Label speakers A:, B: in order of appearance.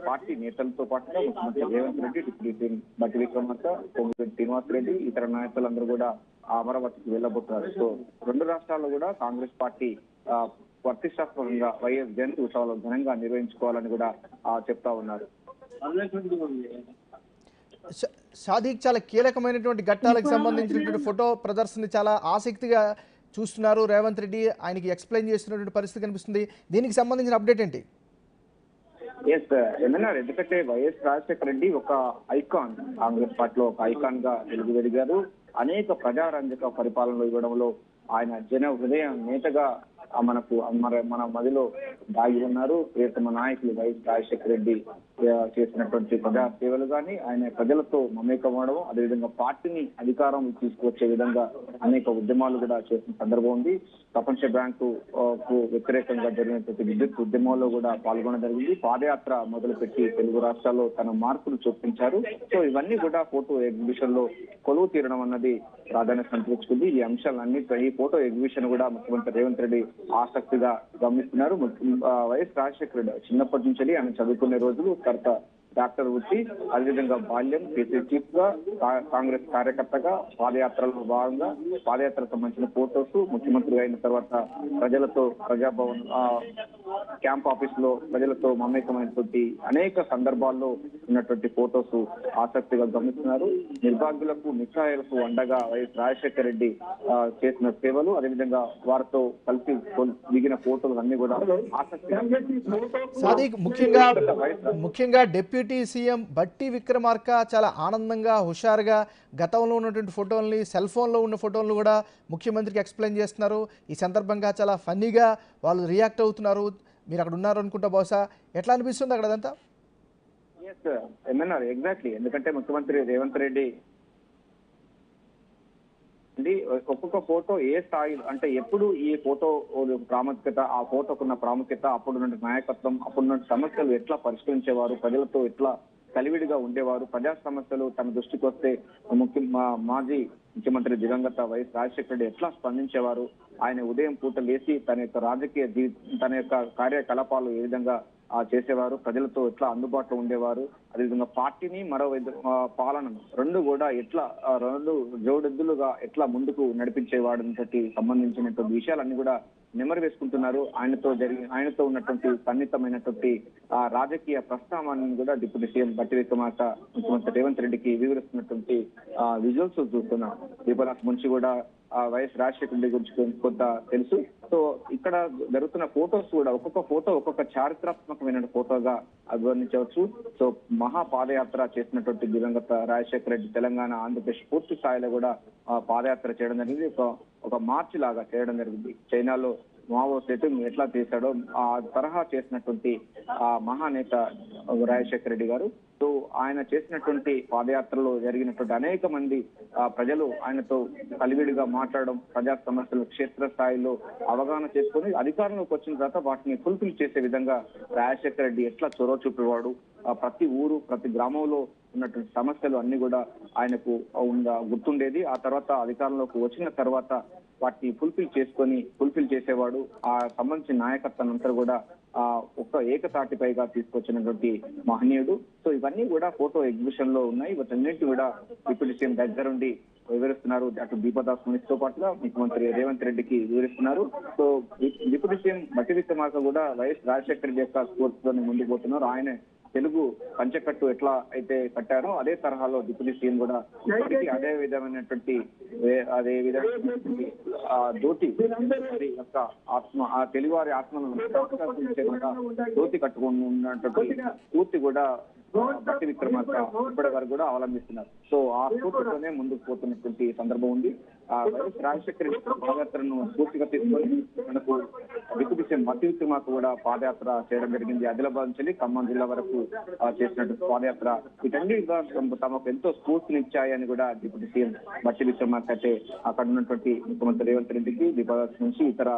A: Party నేతలతో పాటుగా ముఖ్యమంత్రి రేవంత్ రెడ్డి డిప్యూటీ బట్టి విక్రమార్క పొంగులేటి శ్రీనివాస్ రెడ్డి ఇతర నాయకులందరూ కూడా ఆ అమరావతికి వెళ్ళబోతున్నారు. సో రెండు రాష్ట్రాల్లో కూడా కాంగ్రెస్ పార్టీ ప్రతిష్టాత్మకంగా వైఎస్ జయంతి ఉత్సవాలు ఘనంగా నిర్వహించుకోవాలని కూడా ఆ, చెప్తా ఉన్నారు.
B: షాదీక్ చాలా కీలకమైనటువంటి ఘట్టాలకు సంబంధించినటువంటి ఫోటో ప్రదర్శన చాలా ఆసక్తిగా చూస్తున్నారు రేవంత్ రెడ్డి. ఆయనకి ఎక్స్ప్లెయిన్ చేస్తున్నటువంటి పరిస్థితి కనిపిస్తుంది. దీనికి సంబంధించిన అప్డేట్ ఏంటి?
A: ఎస్ ఎన్ఎన్ఆర్ ఎందుకంటే వైఎస్ రాజశేఖర రెడ్డి ఒక ఐకాన్. కాంగ్రెస్ పార్టీలో ఒక ఐకాన్గా వెలుగువెరిగారు అనేక ప్రజారంజక పరిపాలనలు ఇవ్వడంలో ఆయన జన హృదయ నేతగా మనకు మన మన మదిలో దాగి ఉన్నారు. ప్రియతమ నాయకులు వైఎస్ రాజశేఖర రెడ్డి చేసినటువంటి ప్రజా సేవలు కానీ ఆయన ప్రజలతో మమేకమవడం అదేవిధంగా పార్టీని అధికారం తీసుకొచ్చే విధంగా అనేక ఉద్యమాలు కూడా చేసిన సందర్భం ఉంది. ప్రపంచ బ్యాంకు కు వ్యతిరేకంగా జరిగినటువంటి విద్యుత్ ఉద్యమంలో కూడా పాల్గొనడం జరిగింది. పాదయాత్ర మొదలుపెట్టి తెలుగు రాష్ట్రాల్లో తన మార్పులు చూపించారు. సో ఇవన్నీ కూడా ఫోటో ఎగ్జిబిషన్లో కొలువు తీరడం అన్నది ప్రాధాన్యత సంతరించుకుంది. ఈ అంశాలన్నీ ఈ ఫోటో ఎగ్జిబిషన్ కూడా ముఖ్యమంత్రి రేవంత్ రెడ్డి ఆసక్తిగా గమనిస్తున్నారు. వైఎస్ రాజశేఖర రెడ్డి చిన్నప్పటి నుంచి ఆయన చదువుకునే రోజులు తర్వాత డాక్టర్ వృత్తి అదేవిధంగా బాల్యం కేసీ చీఫ్గా కాంగ్రెస్ కార్యకర్తగా పాదయాత్రలో భాగంగా పాదయాత్రకు సంబంధించిన ఫోటోస్ ముఖ్యమంత్రి అయిన తర్వాత ప్రజలతో ప్రజాభవన్ క్యాంప్ ఆఫీస్లో ప్రజలతో మమేకమైనటువంటి అనేక సందర్భాల్లో ఉన్నటువంటి ఫోటోస్ ఆసక్తిగా గమనిస్తున్నారు నిర్భాగ్యులకు నిస్సహాయులకు అండగా వైఎస్ రాజశేఖర రెడ్డి చేసిన సేవలు అదేవిధంగా వారితో కలిసి కొల్- దిగిన ఫోటోలు అన్ని కూడా ఆసక్తిగా
B: సాదిక్ ముఖ్యంగా ముఖ్యంగా డిప్యూటీ సీఎం బట్టి విక్రమార్క చాలా ఆనందంగా హుషారుగా గతంలో ఉన్నటువంటి ఫోటోల్ని సెల్ ఫోన్లో ఉన్న ఫోటోలను కూడా ముఖ్యమంత్రికి ఎక్స్ప్లెయిన్ చేస్తున్నారు. ఈ సందర్భంగా చాలా ఫన్నీగా వాళ్ళు రియాక్ట్ అవుతున్నారు. మీరు అక్కడ ఉన్నారు అనుకుంటా బహుశా. ఎట్లా అనిపిస్తుంది అక్కడ అదంతా?
A: Yes MNR exactly. ఎందుకంటే ముఖ్యమంత్రి రేవంత్ రెడ్డి అండి ఒక్కొక్క ఫోటో ఏ స్థాయి అంటే ఎప్పుడు ఈ ఫోటో ప్రాముఖ్యత ఆ ఫోటోకున్న ప్రాముఖ్యత అప్పుడున్న నాయకత్వం అప్పుడున్న సమస్యలు ఎట్లా పరిష్కరించేవారు ప్రజలతో ఎట్లా కలివిడిగా ఉండేవారు ప్రజా సమస్యలు తన దృష్టికి వస్తే ముఖ్య మా- మాజీ ముఖ్యమంత్రి దివంగత వైఎస్ రాజశేఖర రెడ్డి ఎట్లా స్పందించేవారు ఆయన ఉదయం పూట లేచి తన యొక్క రాజకీయ తన యొక్క కార్యకలాపాలు ఏ విధంగా చేసేవారు ప్రజలతో ఎట్లా అందుబాటులో ఉండేవారు అదేవిధంగా పార్టీని మరో పాలనను రెండు కూడా ఎట్లా రెండు జోడెద్దులుగా ఎట్లా ముందుకు నడిపించేవాడు సంబంధించినటువంటి విషయాలన్నీ కూడా నెమరు వేసుకుంటున్నారు. ఆయనతో జరిగి ఆయనతో ఉన్నటువంటి సన్నిహితమైనటువంటి ఆ రాజకీయ ప్రస్తావాన్ని కూడా డిప్యూటీ సీఎం బట్టి విక్రమార్క ముఖ్యమంత్రి రేవంత్ రెడ్డికి వివరిస్తున్నటువంటి ఆ విజువల్స్ చూస్తున్నాం. దీపరాజ్ నుంచి కూడా ఆ వైఎస్ రాజశేఖర రెడ్డి గురించి కొంత తెలుసు. సో ఇక్కడ జరుగుతున్న ఫోటోస్ కూడా ఒక్కొక్క ఫోటో ఒక్కొక్క చారిత్రాత్మకమైన ఫోటోగా అభివర్ణించవచ్చు. సో మహా పాదయాత్ర చేసినటువంటి దివంగత రాజశేఖర రెడ్డి తెలంగాణ ఆంధ్రప్రదేశ్ పూర్తి స్థాయిలో కూడా ఆ పాదయాత్ర చేయడం జరిగింది. ఒక ఒక మార్చి లాగా చేయడం జరిగింది. చైనాలో మావో సెటింగ్ ఎట్లా చేశాడో ఆ తరహా చేసినటువంటి ఆ మహానేత రాజశేఖర రెడ్డి గారు. సో ఆయన చేసినటువంటి పాదయాత్రలో జరిగినటువంటి అనేక మంది ఆ, ప్రజలు ఆయనతో కలివిడిగా మాట్లాడడం ప్రజా సమస్యలు క్షేత్ర స్థాయిలో అవగాహన చేసుకొని అధికారంలోకి వచ్చిన తర్వాత వాటిని ఫుల్ఫిల్ చేసే విధంగా రాజశేఖర రెడ్డి ఎట్లా చొరవ చూపేవాడు ఆ, ప్రతి ఊరు ప్రతి గ్రామంలో ఉన్నటువంటి సమస్యలు అన్ని కూడా ఆయనకు ఉందా గుర్తుండేది. ఆ తర్వాత అధికారంలోకి వచ్చిన తర్వాత వాటిని ఫుల్ఫిల్ చేసుకొని ఫుల్ఫిల్ చేసేవాడు. ఆ సంబంధించిన నాయకత్వం అంతా కూడా ఆ ఒక్క ఏకతాటిపైగా తీసుకొచ్చినటువంటి మహనీయుడు. సో ఇవన్నీ కూడా ఫోటో ఎగ్జిబిషన్లో ఉన్నాయి. వీటన్నింటి కూడా డిప్యూటీ సీఎం దగ్గరుండి వివరిస్తున్నారు. అటు దీపదాస్ మునిస్తో పాటుగా ముఖ్యమంత్రి రేవంత్ రెడ్డికి వివరిస్తున్నారు. సో డిప్యూటీ సీఎం బట్టి విక్రమార్క కూడా వైఎస్ రాజశేఖర రెడ్డి యొక్క స్ఫూర్తితో ముందుకు పోతున్నారు. ఆయన తెలుగు పంచకట్టు ఎట్లా అయితే కట్టారో అదే తరహాలో డిప్యూటీ సీఎం కూడా ఇప్పటికీ అదే విధమైనటువంటి అదే విధమైనటువంటి ఆ వారి యొక్క ఆత్మ ఆ తెలుగువారి ఆత్మను ధోతి కట్టుకుని ఉన్నటువంటి పూర్తి కూడా భక్తి బట్టి విక్రమార్క ఇప్పటి వరకు కూడా అవలంబిస్తున్నారు. సో ఆ స్ఫూర్తితోనే ముందుకు పోతున్నటువంటి సందర్భం ఉంది. ఆ వైఎస్ రాజశేఖర పాదయాత్రను స్ఫూర్తిగా తీసుకొని మనకు వికుపిసే మతి బట్టి విక్రమార్క కూడా పాదయాత్ర చేయడం జరిగింది. ఆదిలాబాద్ నుంచి ఖమ్మం జిల్లా వరకు ఆ, చేసినట్టు పాదయాత్ర. వీటన్ని తమకు ఎంతో స్ఫూర్తినిచ్చాయని కూడా డిప్యూటీ సీఎం బట్టి విక్రమార్క అయితే అక్కడ ఉన్నటువంటి ముఖ్యమంత్రి రేవంత్ రెడ్డికి దీపావళి నుంచి ఇతర